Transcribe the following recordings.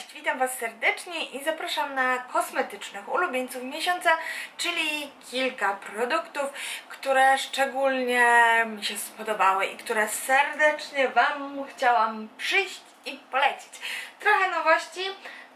Cześć, witam Was serdecznie i zapraszam na kosmetycznych ulubieńców miesiąca, czyli kilka produktów, które szczególnie mi się spodobały i które serdecznie Wam chciałam przyjść i polecić. Trochę nowości,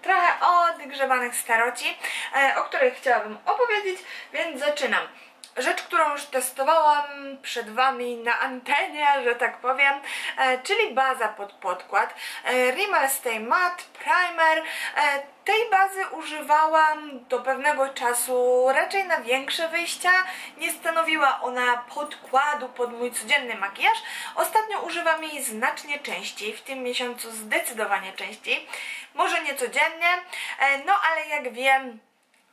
trochę odgrzebanych staroci, e, o których chciałabym opowiedzieć, więc zaczynam. Rzecz, którą już testowałam przed Wami na antenie, że tak powiem, e, czyli baza pod podkład. E, Rimmel Stay Matte Primer. E, tej bazy używałam do pewnego czasu raczej na większe wyjścia. Nie stanowiła ona podkładu pod mój codzienny makijaż. Ostatnio używam jej znacznie częściej, w tym miesiącu zdecydowanie częściej. Może nie codziennie, no ale jak wiem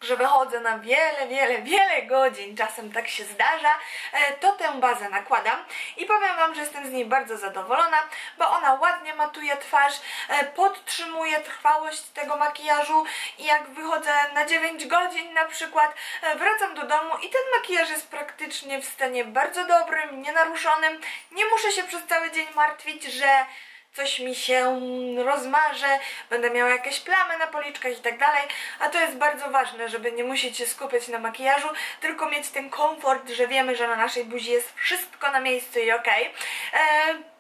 że wychodzę na wiele, wiele, wiele godzin, czasem tak się zdarza, e, to tę bazę nakładam i powiem Wam, że jestem z niej bardzo zadowolona, bo ona ładnie matuje twarz, e, podtrzymuje trwałość tego makijażu i jak wychodzę na 9 godzin na przykład, e, wracam do domu i ten makijaż jest praktycznie w stanie bardzo dobrym, nienaruszonym, nie muszę się przez cały dzień martwić, że coś mi się rozmarze, będę miała jakieś plamy na policzkach i tak dalej, a to jest bardzo ważne, żeby nie musieć się skupiać na makijażu, tylko mieć ten komfort, że wiemy, że na naszej buzi jest wszystko na miejscu i okej. Okay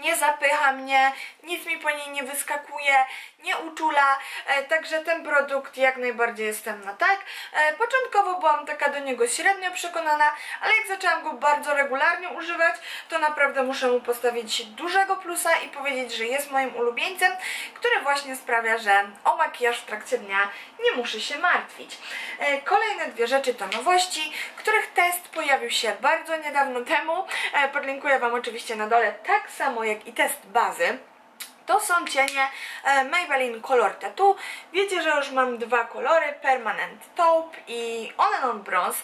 nie zapycha mnie, nic mi po niej nie wyskakuje, nie uczula, e, także ten produkt jak najbardziej jestem na tak. E, początkowo byłam taka do niego średnio przekonana, ale jak zaczęłam go bardzo regularnie używać, to naprawdę muszę mu postawić dużego plusa i powiedzieć, że jest moim ulubieńcem, który właśnie sprawia, że o makijaż w trakcie dnia nie muszę się martwić. E, kolejne dwie rzeczy to nowości, których test pojawił się bardzo niedawno temu. Podlinkuję Wam oczywiście na dole, tak samo jak i test bazy. To są cienie e, Maybelline Color Tattoo. Wiecie, że już mam dwa kolory, Permanent Taupe i On On Bronze.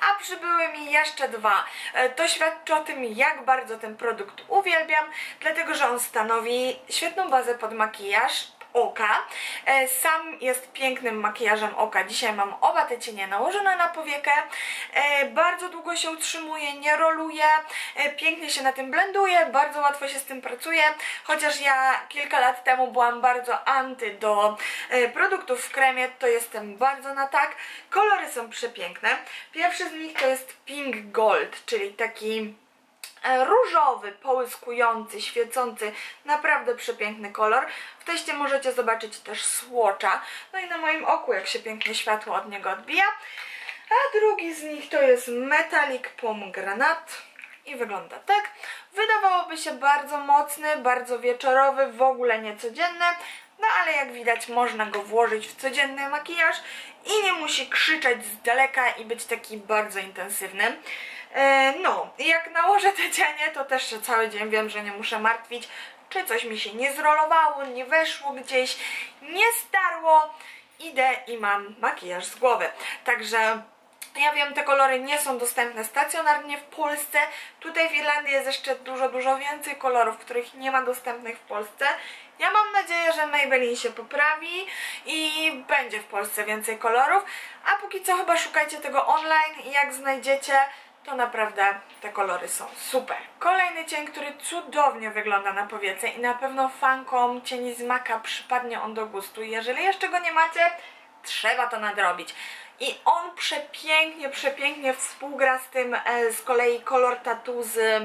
A przybyły mi jeszcze dwa. E, to świadczy o tym, jak bardzo ten produkt uwielbiam, dlatego że on stanowi świetną bazę pod makijaż, oka. E, sam jest pięknym makijażem oka. Dzisiaj mam oba te cienie nałożone na powiekę. E, bardzo długo się utrzymuje, nie roluje, e, pięknie się na tym blenduje, bardzo łatwo się z tym pracuje. Chociaż ja kilka lat temu byłam bardzo anty do produktów w kremie, to jestem bardzo na tak. Kolory są przepiękne. Pierwszy z nich to jest Pink Gold, czyli taki E, różowy, połyskujący, świecący, naprawdę przepiękny kolor. W teście możecie zobaczyć też słocza, no i na moim oku jak się pięknie światło od niego odbija. A drugi z nich to jest Metallic Pomegranate i wygląda tak. Wydawałoby się bardzo mocny, bardzo wieczorowy, w ogóle niecodzienny, no ale jak widać można go włożyć w codzienny makijaż i nie musi krzyczeć z daleka i być taki bardzo intensywny. E, no, jak nałożę te cienie, to też cały dzień wiem, że nie muszę martwić, czy coś mi się nie zrolowało, nie weszło gdzieś, nie starło. Idę i mam makijaż z głowy. Także ja wiem, te kolory nie są dostępne stacjonarnie w Polsce. Tutaj w Irlandii jest jeszcze dużo, dużo więcej kolorów, których nie ma dostępnych w Polsce. Ja mam nadzieję, że Maybelline się poprawi i będzie w Polsce więcej kolorów. A póki co chyba szukajcie tego online i jak znajdziecie, to naprawdę te kolory są super. Kolejny cień, który cudownie wygląda na powiece i na pewno fankom cieni z Maka przypadnie on do gustu. Jeżeli jeszcze go nie macie, trzeba to nadrobić. I on przepięknie, przepięknie współgra z tym e, z kolei kolor tattoo z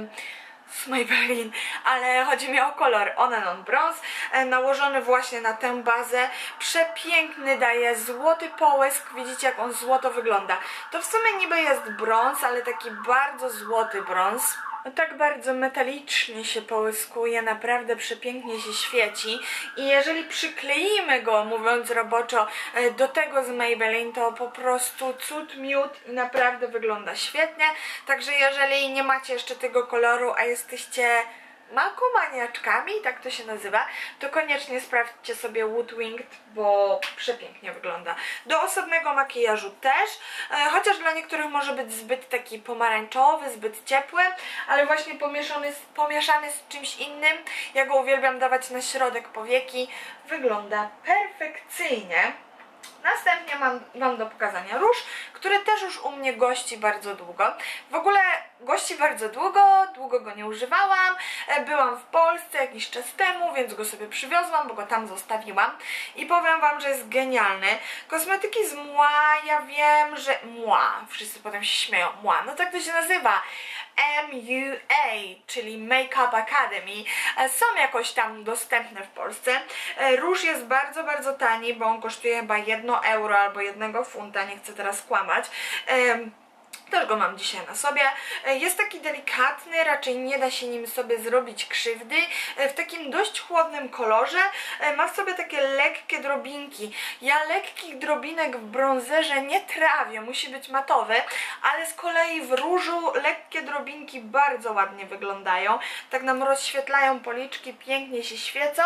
z Maybelline, ale chodzi mi o kolor On and On Bronze, nałożony właśnie na tę bazę. Przepiękny daje złoty połysk, widzicie jak on złoto wygląda. To w sumie niby jest brąz, ale taki bardzo złoty brąz tak bardzo metalicznie się połyskuje, naprawdę przepięknie się świeci. I jeżeli przykleimy go, mówiąc roboczo, e, do tego z Maybelline, to po prostu cud miód i naprawdę wygląda świetnie, także jeżeli nie macie jeszcze tego koloru, a jesteście makomaniaczkami, tak to się nazywa, to koniecznie sprawdźcie sobie Wood Winged, bo przepięknie wygląda. Do osobnego makijażu też, e, chociaż dla niektórych może być zbyt taki pomarańczowy, zbyt ciepły, ale właśnie pomieszany, pomieszany z czymś innym, ja go uwielbiam dawać na środek powieki, wygląda perfekcyjnie. Następnie mam, do pokazania róż, który też już u mnie gości bardzo długo. W ogóle gości bardzo długo, długo go nie używałam. E, byłam w Polsce jakiś czas temu, więc go sobie przywiozłam, bo go tam zostawiłam. I powiem wam, że jest genialny. Kosmetyki z Mła, ja wiem, że Mła, wszyscy potem się śmieją, Mła, no tak to się nazywa. MUA, czyli Makeup Academy, e, są jakoś tam dostępne w Polsce. E, róż jest bardzo, bardzo tani, bo on kosztuje chyba 1 euro albo 1 funta, nie chcę teraz kłamać. Też go mam dzisiaj na sobie. E, jest taki delikatny, raczej nie da się nim sobie zrobić krzywdy. E, w takim dość chłodnym kolorze. E, ma w sobie takie lekkie drobinki. Ja lekkich drobinek w bronzerze nie trawię, musi być matowy, ale z kolei w różu lekkie drobinki bardzo ładnie wyglądają. Tak nam rozświetlają policzki, pięknie się świecą.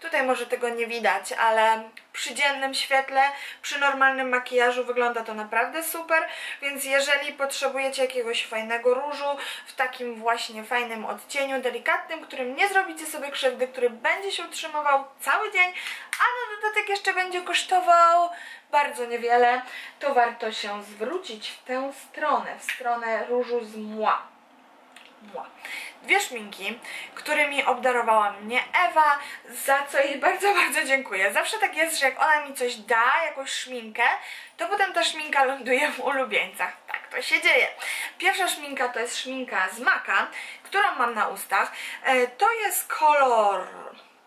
Tutaj może tego nie widać, ale przy dziennym świetle, przy normalnym makijażu wygląda to naprawdę super, więc jeżeli potrzebujecie jakiegoś fajnego różu w takim właśnie fajnym odcieniu, delikatnym, którym nie zrobicie sobie krzywdy, który będzie się utrzymywał cały dzień, a na dodatek jeszcze będzie kosztował bardzo niewiele, to warto się zwrócić w tę stronę, w stronę różu z mła. Dwie szminki, którymi obdarowała mnie Ewa, za co jej bardzo, bardzo dziękuję. Zawsze tak jest, że jak ona mi coś da, jakąś szminkę, to potem ta szminka ląduje w ulubieńcach. Tak to się dzieje. Pierwsza szminka to jest szminka z Maka, którą mam na ustach. E, to jest kolor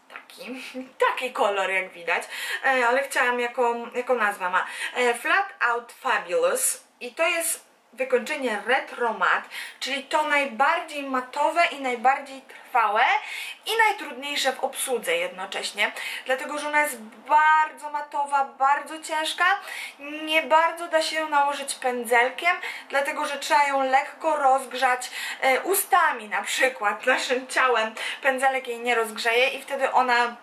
taki, taki kolor jak widać, e, ale chciałam jaką, jaką nazwę ma. E, Flat Out Fabulous i to jest wykończenie retro mat, czyli to najbardziej matowe i najbardziej trwałe i najtrudniejsze w obsłudze jednocześnie, dlatego że ona jest bardzo matowa, bardzo ciężka, nie bardzo da się ją nałożyć pędzelkiem, dlatego że trzeba ją lekko rozgrzać e, ustami na przykład, naszym ciałem, pędzelek jej nie rozgrzeje i wtedy ona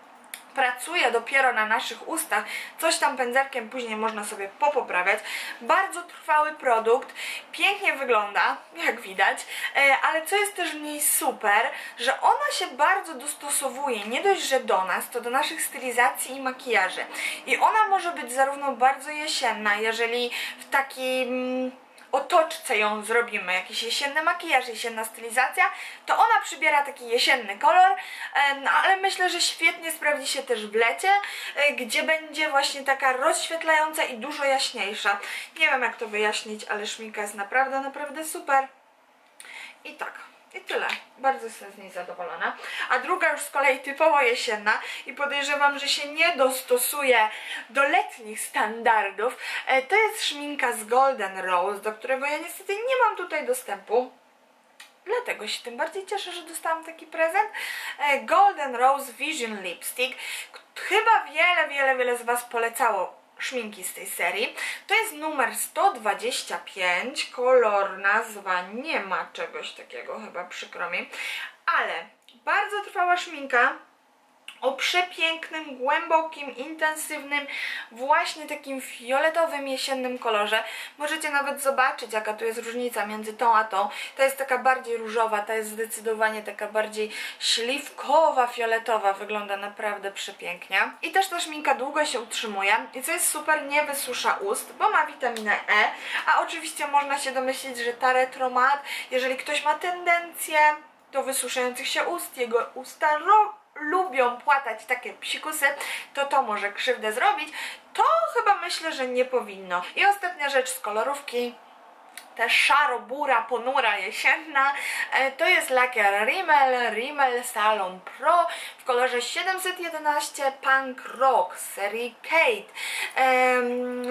pracuje dopiero na naszych ustach, coś tam pędzelkiem później można sobie popoprawiać. Bardzo trwały produkt, pięknie wygląda, jak widać, e, ale co jest też w niej super, że ona się bardzo dostosowuje, nie dość, że do nas, to do naszych stylizacji i makijaży. I ona może być zarówno bardzo jesienna, jeżeli w takim otoczce ją zrobimy, jakiś jesienny makijaż, jesienna stylizacja, to ona przybiera taki jesienny kolor, no, ale myślę, że świetnie sprawdzi się też w lecie, e, gdzie będzie właśnie taka rozświetlająca i dużo jaśniejsza. Nie wiem jak to wyjaśnić, ale szminka jest naprawdę, naprawdę super. I tak. I tyle. Bardzo jestem z niej zadowolona. A druga już z kolei typowo jesienna i podejrzewam, że się nie dostosuje do letnich standardów. E, to jest szminka z Golden Rose, do którego ja niestety nie mam tutaj dostępu. Dlatego się tym bardziej cieszę, że dostałam taki prezent. E, Golden Rose Vision Lipstick. Chyba wiele, wiele, wiele z Was polecało szminki z tej serii. To jest numer 125, kolor, nazwa, nie ma czegoś takiego chyba przykro mi, ale bardzo trwała szminka, o przepięknym, głębokim, intensywnym, właśnie takim fioletowym, jesiennym kolorze. Możecie nawet zobaczyć, jaka tu jest różnica między tą a tą. Ta jest taka bardziej różowa, ta jest zdecydowanie taka bardziej śliwkowa, fioletowa. Wygląda naprawdę przepięknie. I też ta szminka długo się utrzymuje. I co jest super, nie wysusza ust, bo ma witaminę E. A oczywiście można się domyślić, że ta retromat, jeżeli ktoś ma tendencję do wysuszających się ust, jego usta lubią płatać takie psikusy, to to może krzywdę zrobić. To chyba myślę, że nie powinno. I ostatnia rzecz z kolorówki ta szaro-bura, ponura jesienna. E, to jest lakier Rimmel, Rimmel Salon Pro w kolorze 711 Punk Rock z serii Kate.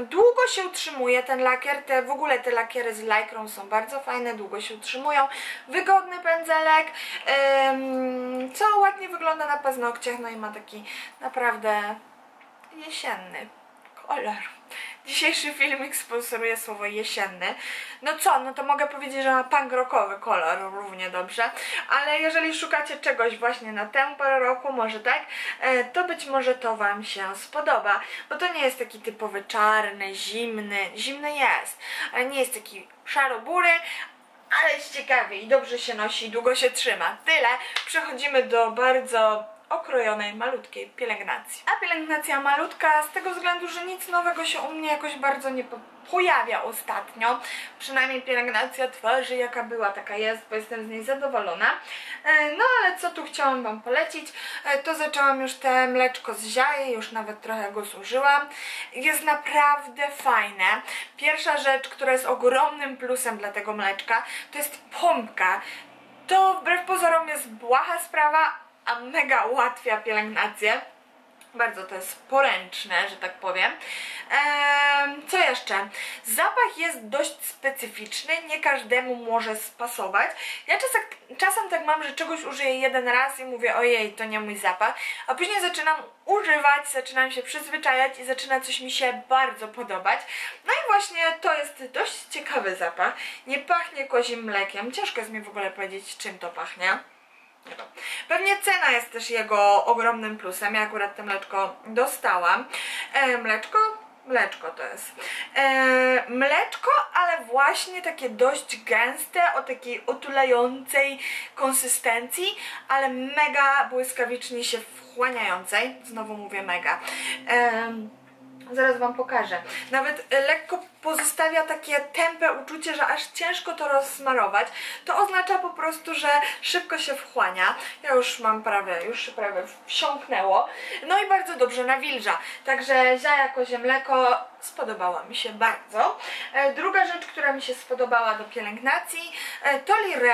Długo się utrzymuje ten lakier, te, w ogóle te lakiery z Lycrą są bardzo fajne, długo się utrzymują. Wygodny pędzelek, co ładnie wygląda na paznokciach, no i ma taki naprawdę jesienny kolor. Dzisiejszy filmik sponsoruje słowo jesienny. No co, no to mogę powiedzieć, że ma punk rockowy kolor równie dobrze, ale jeżeli szukacie czegoś właśnie na tę porę roku, może tak, e, to być może to Wam się spodoba, bo to nie jest taki typowy czarny, zimny, zimny jest, ale nie jest taki szaro-bury, ale jest ciekawy i dobrze się nosi, długo się trzyma. Tyle. Przechodzimy do bardzo okrojonej, malutkiej pielęgnacji. A pielęgnacja malutka z tego względu, że nic nowego się u mnie jakoś bardzo nie po pojawia ostatnio. Przynajmniej pielęgnacja twarzy jaka była, taka jest, bo jestem z niej zadowolona. E, no ale co tu chciałam Wam polecić, e, to zaczęłam już te mleczko z ziaje, już nawet trochę go zużyłam. Jest naprawdę fajne. Pierwsza rzecz, która jest ogromnym plusem dla tego mleczka, to jest pompka. To wbrew pozorom jest błaha sprawa, a mega ułatwia pielęgnację. Bardzo to jest poręczne, że tak powiem. Co jeszcze? Zapach jest dość specyficzny, nie każdemu może spasować. Ja czasem, czasem tak mam, że czegoś użyję jeden raz i mówię ojej, to nie mój zapach, a później zaczynam używać, zaczynam się przyzwyczajać i zaczyna coś mi się bardzo podobać. No i właśnie to jest dość ciekawy zapach. Nie pachnie kozim mlekiem. Ciężko jest mi w ogóle powiedzieć, czym to pachnie. Pewnie cena jest też jego ogromnym plusem. Ja akurat to mleczko dostałam. E, mleczko? Mleczko to jest. E, mleczko, ale właśnie takie dość gęste, o takiej otulającej konsystencji, ale mega błyskawicznie się wchłaniającej. Znowu mówię mega. E, Zaraz Wam pokażę. Nawet lekko pozostawia takie tępe uczucie, że aż ciężko to rozsmarować. To oznacza po prostu, że szybko się wchłania. Ja już mam prawie, już prawie wsiąknęło. No i bardzo dobrze nawilża. Także ziaja kozie mleko spodobała mi się bardzo. E, druga rzecz, która mi się spodobała do pielęgnacji e, to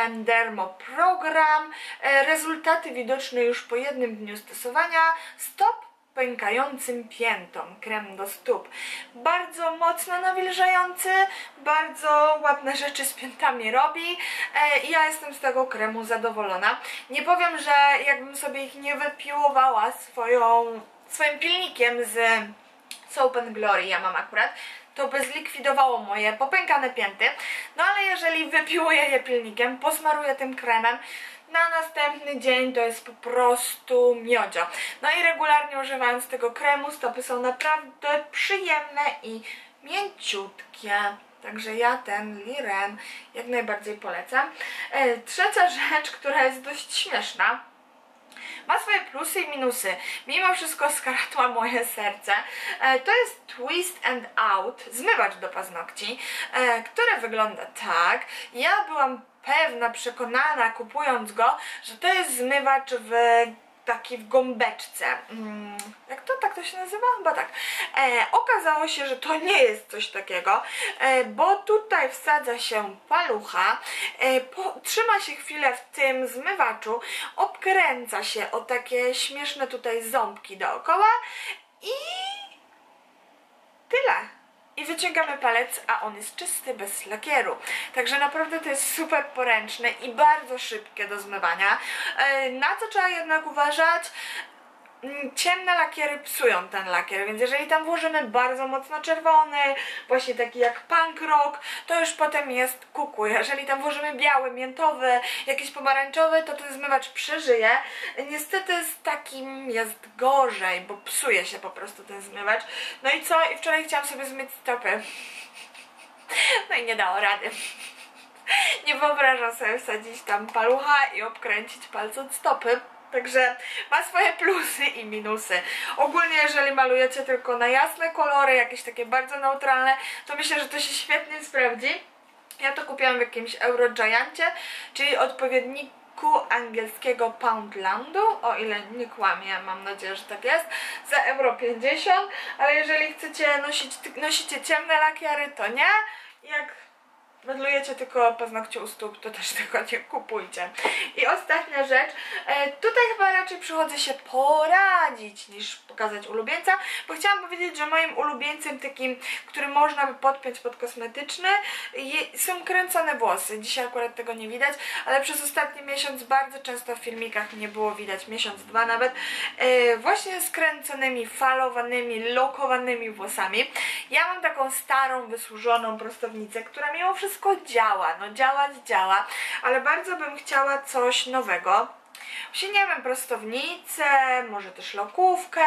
Dermo Program. E, rezultaty widoczne już po jednym dniu stosowania. Stop pękającym piętom, krem do stóp. Bardzo mocno nawilżający, bardzo ładne rzeczy z piętami robi e, i ja jestem z tego kremu zadowolona. Nie powiem, że jakbym sobie ich nie wypiłowała swoją, swoim pilnikiem z Soap and Glory, ja mam akurat, to by zlikwidowało moje popękane pięty. No ale jeżeli wypiłuję je pilnikiem, posmaruję tym kremem, na następny dzień to jest po prostu miodzio. No i regularnie używając tego kremu stopy są naprawdę przyjemne i mięciutkie. Także ja ten Liren jak najbardziej polecam. E, trzecia rzecz, która jest dość śmieszna, ma swoje plusy i minusy. Mimo wszystko skaratła moje serce. E, to jest Twist and Out, zmywacz do paznokci, e, które wygląda tak. Ja byłam pewna, przekonana kupując go, że to jest zmywacz w taki w gąbeczce. Mm, jak to tak to się nazywa? Chyba tak. E, okazało się, że to nie jest coś takiego, e, bo tutaj wsadza się palucha, e, po, trzyma się chwilę w tym zmywaczu, obkręca się o takie śmieszne tutaj ząbki dookoła i tyle i wyciągamy palec, a on jest czysty, bez lakieru. Także naprawdę to jest super poręczne i bardzo szybkie do zmywania. E, na co trzeba jednak uważać? Mm, ciemne lakiery psują ten lakier, więc jeżeli tam włożymy bardzo mocno czerwony, właśnie taki jak punk rock, to już potem jest kuku. Jeżeli tam włożymy biały, miętowy, jakiś pomarańczowy, to ten zmywacz przeżyje. Niestety z takim jest gorzej, bo psuje się po prostu ten zmywacz. No i co? I wczoraj chciałam sobie zmyć stopy. No i nie dało rady. Nie wyobrażam sobie wsadzić tam palucha i obkręcić palce od stopy. Także ma swoje plusy i minusy. Ogólnie jeżeli malujecie tylko na jasne kolory, jakieś takie bardzo neutralne, to myślę, że to się świetnie sprawdzi. Ja to kupiłam w jakimś Eurogiancie, czyli odpowiedniku angielskiego Poundlandu, o ile nie kłamię, mam nadzieję, że tak jest, za euro 50, ale jeżeli chcecie nosić, nosicie ciemne lakiery, to nie. Jak Wędlujecie tylko paznokcie u stóp, to też tego nie kupujcie. I ostatnia rzecz, e, tutaj chyba raczej przychodzę się poradzić niż pokazać ulubieńca, bo chciałam powiedzieć, że moim ulubieńcem takim, który można by podpiąć pod kosmetyczny są kręcone włosy. Dzisiaj akurat tego nie widać, ale przez ostatni miesiąc bardzo często w filmikach nie było widać, miesiąc, dwa nawet, e, właśnie skręconymi, falowanymi, lokowanymi włosami. Ja mam taką starą, wysłużoną prostownicę, która mimo wszystko wszystko działa, no działać działa, ale bardzo bym chciała coś nowego. Właśnie nie wiem, prostownicę, może też lokówkę.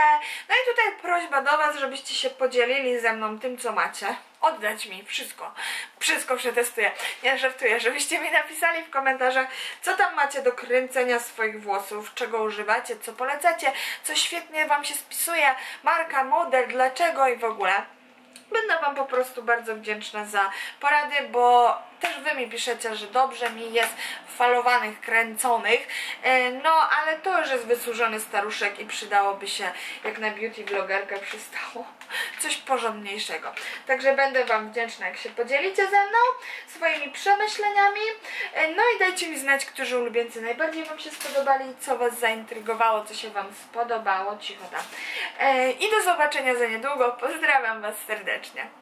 No i tutaj prośba do Was, żebyście się podzielili ze mną tym, co macie. Oddać mi wszystko. Wszystko przetestuję. Nie żartuję, żebyście mi napisali w komentarzach, co tam macie do kręcenia swoich włosów, czego używacie, co polecacie, co świetnie Wam się spisuje, marka, model, dlaczego i w ogóle. Będę Wam po prostu bardzo wdzięczna za porady, bo też Wy mi piszecie, że dobrze mi jest falowanych, kręconych, E, no ale to już jest wysłużony staruszek i przydałoby się, jak na beauty vlogerkę przystało, coś porządniejszego. Także będę Wam wdzięczna, jak się podzielicie ze mną swoimi przemyśleniami. E, No i dajcie mi znać, którzy ulubieńcy najbardziej Wam się spodobali, co Was zaintrygowało, co się Wam spodobało, cicho tam. E, I do zobaczenia za niedługo, pozdrawiam Was serdecznie.